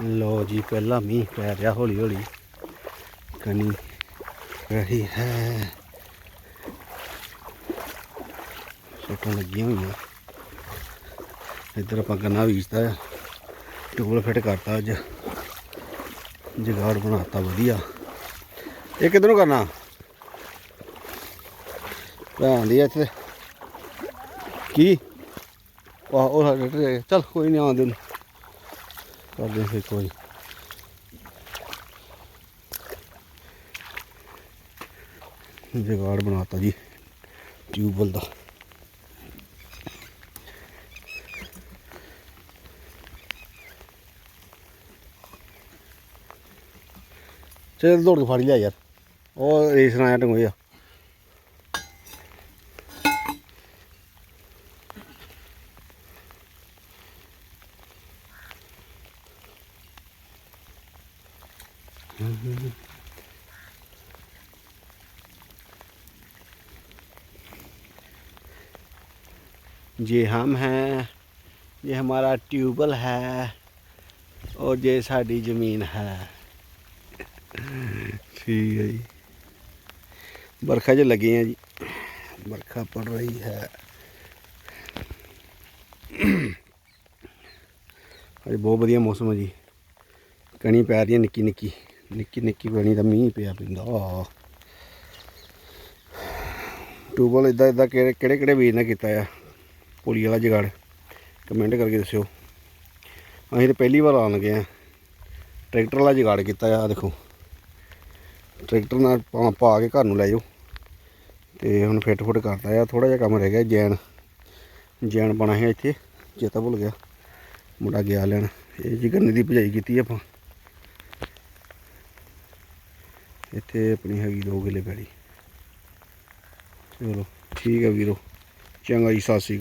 ਲੋ ਜੀ, ਪਹਿਲਾ ਮੀਂਹ ਪੈ ਰਿਹਾ ਹੌਲੀ ਹੌਲੀ। ਕਣੀ ਰਹੀ ਹੈ। ਸੋਟਾਂ ਲੱਗੀਆਂ ਹੋਈਆਂ। ਇੱਧਰ ਆਪਾਂ ਗੰਨਾ ਬੀਜਤਾ। ਹੈ ਟੂਲ ਫਿੱਟ ਕਰਤਾ ਅੱਜ। ਜਗਾੜ ਬਣਾਤਾ, ਵਧੀਆ। ਇਹ ਕਿੱਧਰੋਂ ਕਰਨਾ? ਭੈਣ ਦੀ ਇੱਥੇ। ਕੀ? ਆਹ, ਉਹ ਚੱਲ, ਕੋਈ ਨਹੀਂ ਆਉਂਦੇ ਨੂੰ। ਕਰਦੇ ਫਿਰ ਕੋਈ। ਜਗਾੜ ਬਣਾਤਾ ਜੀ, ਟਿਊਬਵੈਲ ਦਾ। ਚੱਲ ਦੌੜ ਕੇ ਫੜ ਲਿਆ ਯਾਰ। ਉਹ ਰੇਸ ਨਾ ਟੰਗੋਇਆ ये हम हैं ये हमारा ट्यूबवेल है और ये साड़ी ज़मीन है ठीक है जी बरखा जो लगी है जी बरखा पड़ रही है ਅੱਜ ਬਹੁਤ ਵਧੀਆ ਮੌਸਮ ਹੈ ਜੀ ਕਣੀ ਪੈ ਰਹੀ ਹੈ ਨਿੱਕੀ ਨਿੱਕੀ ਨਿੱਕੀ ਨਿੱਕੀ ਕਣੀ ਦਾ ਮੀਂਹ ਪਿਆ ਪਿੰਦਾ। ਟੂਬਲ ਇਦਾਂ ਇਦਾਂ ਕਿਹੜੇ ਕਿਹੜੇ ਕਿਹੜੇ ਵੀਰ ਨੇ ਕੀਤਾ ਆ? ਪੁਲੀ ਵਾਲਾ ਜਗਾੜ। ਕਮੈਂਟ ਕਰਕੇ ਦੱਸਿਓ। ਅਸੀਂ ਤਾਂ ਪਹਿਲੀ ਵਾਰ ਆਉਣ ਗਏ ਆ। ਟਰੈਕਟਰ ਵਾਲਾ ਜਗਾੜ ਕੀਤਾ ਆ ਦੇਖੋ। ਟਰੈਕਟਰ ਨਾਲ ਪਾ ਕੇ ਘਰ ਨੂੰ ਲੈ ਜਾਓ। ਤੇ ਹੁਣ ਫਿੱਟ ਫੁੱਟ ਕਰਦਾ ਆ। ਥੋੜਾ ਜਿਹਾ ਕੰਮ ਰਹਿ ਗਿਆ, ਜੈਨ ਜੈਨ ਬਣਾ ਹੈ ਇੱਥੇ। ਚੇਤਾ ਭੁੱਲ ਗਿਆ। ਮੁੰਡਾ ਗਿਆ ਲੈਣ। ਇਹ ਜੀ ਗੰਨੇ ਦੀ ਭਜਾਈ ਕੀਤੀ ਆਪਾਂ। ਇੱਥੇ ਆਪਣੀ ਹੈਗੀ ਦੋ ਕਿੱਲੇ ਪੈਲੀ। ਚਲੋ, ਠੀਕ ਹੈ ਵੀਰੋ। ਚੰਗਾ ਜੀ, ਸਤਿ ਸ਼੍ਰੀ ਅਕਾਲ।